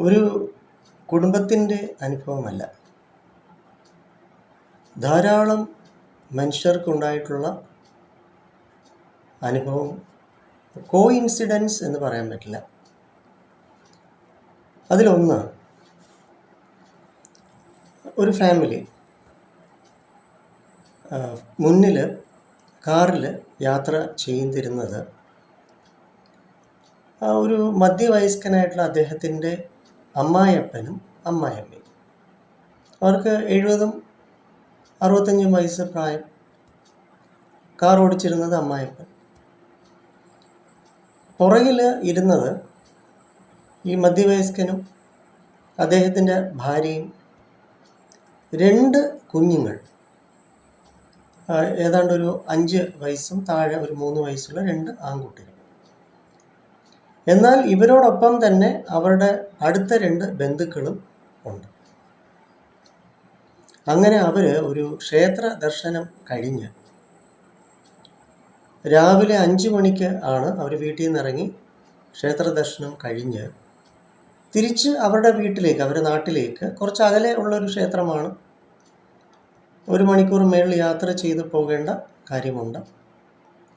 ഒരു കുടുംബത്തിന്റെ അനുഭവമല്ല. ധാരാളം മനുഷ്യർക്കുണ്ടായിട്ടുള്ള അനുഭവം കോ ഇൻസിഡൻസ് എന്ന് പറയാൻ പറ്റില്ല. അതിലൊന്ന് ഒരു ഫാമിലി മുന്നിൽ കാറിൽ യാത്ര ചെയ്തിരുന്നത് ഒരു മധ്യവയസ്കനായിട്ടുള്ള അദ്ദേഹത്തിന്റെ അമ്മായപ്പനും അമ്മായമ്മയും അവർക്ക് എഴുപതും അറുപത്തഞ്ചും വയസ്സ് പ്രായം. കാർ ഓടിച്ചിരുന്നത് അമ്മായപ്പൻ പുറകിൽ ഇരുന്നത് ഈ മധ്യവയസ്കനും അദ്ദേഹത്തിന്റെ ഭാര്യയും. രണ്ട് കുഞ്ഞുങ്ങൾ. ഏതാണ്ട് ഒരു അഞ്ച് വയസ്സും താഴെ ഒരു മൂന്ന് വയസ്സുള്ള രണ്ട് ആൺകുട്ടികൾ. എന്നാൽ ഇവരോടൊപ്പം തന്നെ അവരുടെ അടുത്ത രണ്ട് ബന്ധുക്കളും ഉണ്ട്. അങ്ങനെ അവർ ഒരു ക്ഷേത്ര ദർശനം കഴിഞ്ഞ് രാവിലെ അഞ്ച് മണിക്ക് ആണ് അവർ വീട്ടിൽ നിന്ന് ഇറങ്ങി ക്ഷേത്ര ദർശനം കഴിഞ്ഞ് തിരിച്ച് അവരുടെ വീട്ടിലേക്ക് അവരുടെ നാട്ടിലേക്ക് കുറച്ച് അകലെ ഉള്ളൊരു ക്ഷേത്രമാണ്. ഒരു മണിക്കൂർ മേളിൽ യാത്ര ചെയ്ത് പോകേണ്ട കാര്യമുണ്ട്.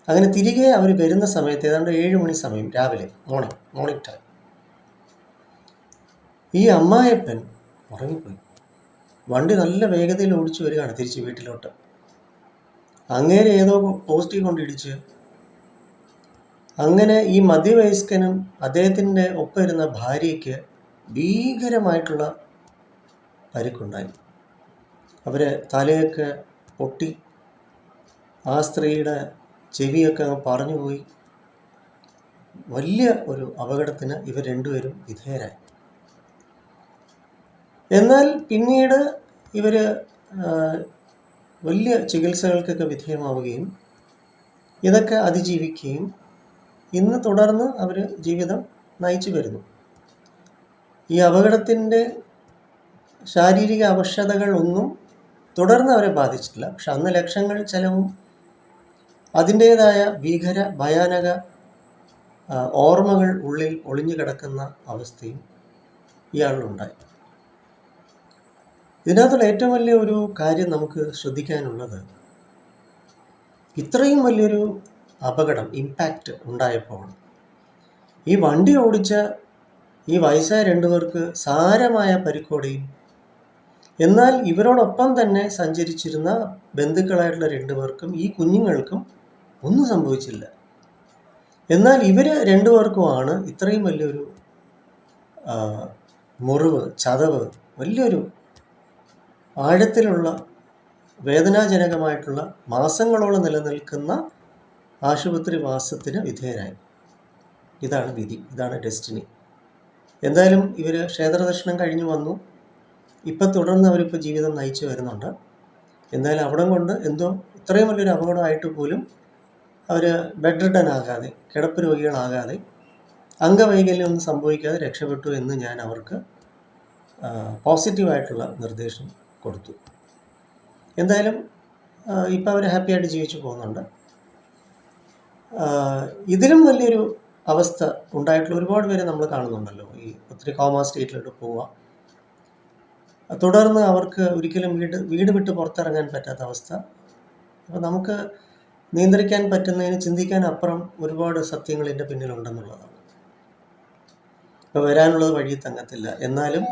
അങ്ങനെ തിരികെ അവർ വരുന്ന സമയത്ത് ഏതാണ്ട് ഏഴ് മണി സമയം രാവിലെ മോർണിംഗ് മോർണിംഗ് ടൈം ഈ അമ്മായപ്പൻ ഉറങ്ങിപ്പോയി. വണ്ടി നല്ല വേഗതയിൽ ഓടിച്ചു വരികയാണ് തിരിച്ച് വീട്ടിലോട്ട്. അങ്ങേരെ ഏതോ പോസ്റ്റിൽ കൊണ്ടിടിച്ച് അങ്ങനെ ഈ മധ്യവയസ്കനും അദ്ദേഹത്തിന്റെ ഒപ്പം ഇരുന്ന ഭാര്യയ്ക്ക് ഭീകരമായിട്ടുള്ള പരിക്കുണ്ടായി. അവരെ തലയൊക്കെ പൊട്ടി. ആ സ്ത്രീയുടെ ചെവിയൊക്കെ അങ്ങ് പറഞ്ഞു പോയി. വലിയ ഒരു അപകടത്തിന് ഇവർ രണ്ടുപേരും വിധേയരായി. എന്നാൽ പിന്നീട് ഇവർ വലിയ ചികിത്സകൾക്കൊക്കെ വിധേയമാവുകയും ഇതൊക്കെ അതിജീവിക്കുകയും ഇന്ന് തുടർന്ന് അവർ ജീവിതം നയിച്ചു വരുന്നു. ഈ അപകടത്തിന്റെ ശാരീരിക അവശതകൾ ഒന്നും തുടർന്ന് അവരെ ബാധിച്ചിട്ടില്ല. പക്ഷെ അന്ന് ലക്ഷങ്ങൾ ചെലവും അതിന്റേതായ ഭീകര ഭയാനക ഓർമ്മകൾ ഉള്ളിൽ ഒളിഞ്ഞു കിടക്കുന്ന അവസ്ഥയും ഇയാളിലുണ്ടായി ഇതിനകത്തുള്ള ഏറ്റവും വലിയ ഒരു കാര്യം നമുക്ക് ശ്രദ്ധിക്കാനുള്ളത് ഇത്രയും വലിയൊരു അപകടം ഇമ്പാക്റ്റ് ഉണ്ടായപ്പോൾ ഈ വണ്ടി ഓടിച്ച ഈ വയസ്സായ രണ്ടുപേർക്ക് സാരമായ പരിക്കോടെയും എന്നാൽ ഇവരോടൊപ്പം തന്നെ സഞ്ചരിച്ചിരുന്ന ബന്ധുക്കളായിട്ടുള്ള രണ്ടുപേർക്കും ഈ കുഞ്ഞുങ്ങൾക്കും ഒന്നും സംഭവിച്ചില്ല. എന്നാൽ ഇവർ രണ്ടുപേർക്കുമാണ് ഇത്രയും വലിയൊരു മുറിവ് ചതവ് വലിയൊരു ആഴത്തിലുള്ള വേദനാജനകമായിട്ടുള്ള മാസങ്ങളോളം നിലനിൽക്കുന്ന ആശുപത്രി വാസത്തിന് വിധേയരായി. ഇതാണ് വിധി ഇതാണ് ഡെസ്റ്റിനി. എന്തായാലും ഇവർ ക്ഷേത്രദർശനം കഴിഞ്ഞു വന്നു. ഇപ്പം തുടർന്ന് അവരിപ്പോൾ ജീവിതം നയിച്ചു വരുന്നുണ്ട്. എന്തായാലും അവിടം കൊണ്ട് എന്തോ ഇത്രയും വലിയൊരു അപകടമായിട്ട് പോലും അവർ ബെഡ് ആകാതെ കിടപ്പ് രോഗികളാകാതെ അംഗവൈകല്യം ഒന്നും സംഭവിക്കാതെ രക്ഷപ്പെട്ടു എന്ന് ഞാൻ അവർക്ക് പോസിറ്റീവായിട്ടുള്ള നിർദ്ദേശം കൊടുത്തു. എന്തായാലും ഇപ്പം അവർ ഹാപ്പിയായിട്ട് ജീവിച്ചു പോകുന്നുണ്ട്. ഇതിലും വലിയൊരു അവസ്ഥ ഉണ്ടായിട്ടുള്ള ഒരുപാട് പേരെ നമ്മൾ കാണുന്നുണ്ടല്ലോ. ഈ ഒത്തിരി കോമ സ്റ്റേറ്റിലോട്ട് പോവുക. തുടർന്ന് അവർക്ക് ഒരിക്കലും വീട് വീട് വിട്ട് പുറത്തിറങ്ങാൻ പറ്റാത്ത അവസ്ഥ. അപ്പോൾ നമുക്ക് നിയന്ത്രിക്കാൻ പറ്റുന്നതിന് ചിന്തിക്കാൻ അപ്പുറം ഒരുപാട് സത്യങ്ങൾ ഇതിന്റെ പിന്നിലുണ്ടെന്നുള്ളതാണ്. ഇപ്പോൾ വരാനുള്ളത് വഴി തങ്ങത്തില്ല. എന്നാലും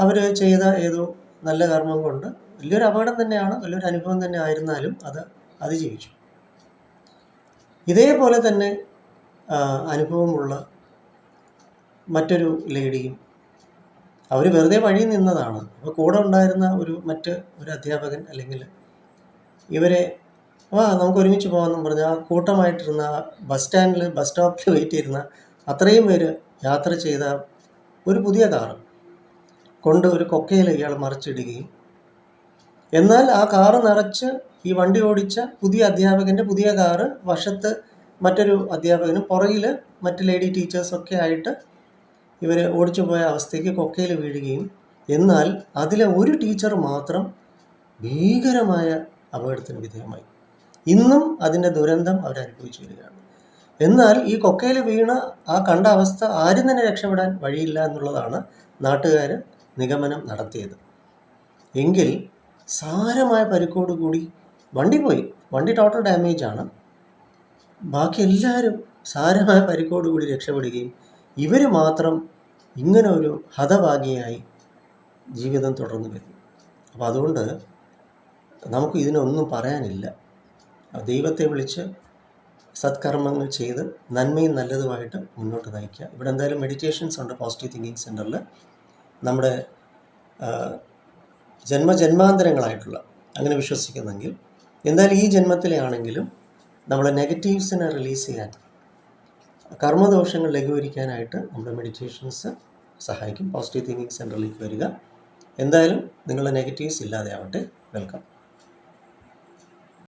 അവർ ചെയ്ത ഏതോ നല്ല കർമ്മം കൊണ്ട് വലിയൊരു അപകടം തന്നെയാണ് വലിയൊരു അനുഭവം തന്നെ ആയിരുന്നാലും അത് അതിജീവിച്ചു. ഇതേപോലെ തന്നെ അനുഭവമുള്ള മറ്റൊരു ലേഡിയും അവർ വെറുതെ വഴി നിന്നതാണ്. അപ്പോൾ കൂടെ ഉണ്ടായിരുന്ന ഒരു മറ്റ് ഒരു അധ്യാപകൻ അല്ലെങ്കിൽ ഇവരെ വാ നമുക്ക് ഒരുമിച്ച് പോകാമെന്നും പറഞ്ഞ് ആ കൂട്ടമായിട്ടിരുന്ന ആ ബസ് സ്റ്റാൻഡിൽ ബസ് സ്റ്റോപ്പിൽ വെയിറ്റ് ചെയ്തിരുന്ന അത്രയും പേര് യാത്ര ചെയ്ത ഒരു പുതിയ കാറ്. കൊണ്ട് ഒരു കൊക്കയിൽ ഇയാൾ മറിച്ചിടുകയും. എന്നാൽ ആ കാറ് നിറച്ച് ഈ വണ്ടി ഓടിച്ച പുതിയ അധ്യാപകന്റെ പുതിയ കാറ് വശത്ത് മറ്റൊരു അധ്യാപകന് പുറകിൽ മറ്റ് ലേഡി ടീച്ചേഴ്സൊക്കെ ആയിട്ട് ഇവർ ഓടിച്ചു പോയ അവസ്ഥയ്ക്ക് കൊക്കയിൽ വീഴുകയും. എന്നാൽ അതിലെ ഒരു ടീച്ചർ മാത്രം ഭീകരമായ അപകടത്തിന് വിധേയമായി. ഇന്നും അതിന്റെ ദുരന്തം അവർ അനുഭവിച്ചു വരികയാണ്. എന്നാൽ ഈ കൊക്കയിൽ വീണ ആ കണ്ട അവസ്ഥ ആരും തന്നെ രക്ഷപ്പെടാൻ വഴിയില്ല എന്നുള്ളതാണ് നാട്ടുകാർ നിഗമനം നടത്തിയത്. എങ്കിൽ സാരമായ പരിക്കോടുകൂടി വണ്ടി പോയി. വണ്ടി ടോട്ടൽ ഡാമേജ് ആണ്. ബാക്കി എല്ലാവരും സാരമായ പരിക്കോടുകൂടി രക്ഷപ്പെടുകയും ഇവർ മാത്രം ഇങ്ങനെ ഒരു ഹതഭാഗിയായി ജീവിതം തുടർന്നു വരുന്നു. അപ്പോൾ അതുകൊണ്ട് നമുക്ക് ഇതിനൊന്നും പറയാനില്ല. ദൈവത്തെ വിളിച്ച് സത്കർമ്മങ്ങൾ ചെയ്ത് നന്മയും നല്ലതുമായിട്ട് മുന്നോട്ട് നയിക്കുക. ഇവിടെ എന്തായാലും മെഡിറ്റേഷൻസ് ഉണ്ട് പോസിറ്റീവ് തിങ്കിങ് സെന്ററിൽ നമ്മുടെ ജന്മജന്മാന്തരങ്ങളായിട്ടുള്ള അങ്ങനെ വിശ്വസിക്കുന്നെങ്കിൽ എന്തായാലും ഈ ജന്മത്തിലെ ആണെങ്കിലും നമ്മൾ നെഗറ്റീവ്സിനെ റിലീസ് ചെയ്യാൻ കർമ്മദോഷങ്ങൾ ലഘൂകരിക്കാനായിട്ട് നമ്മുടെ മെഡിറ്റേഷൻസ് സഹായിക്കും. പോസിറ്റീവ് തിങ്കിങ് സെന്ററിലേക്ക് വരിക. എന്തായാലും നിങ്ങളുടെ നെഗറ്റീവ്സ് ഇല്ലാതെ ആവട്ടെ വെൽക്കം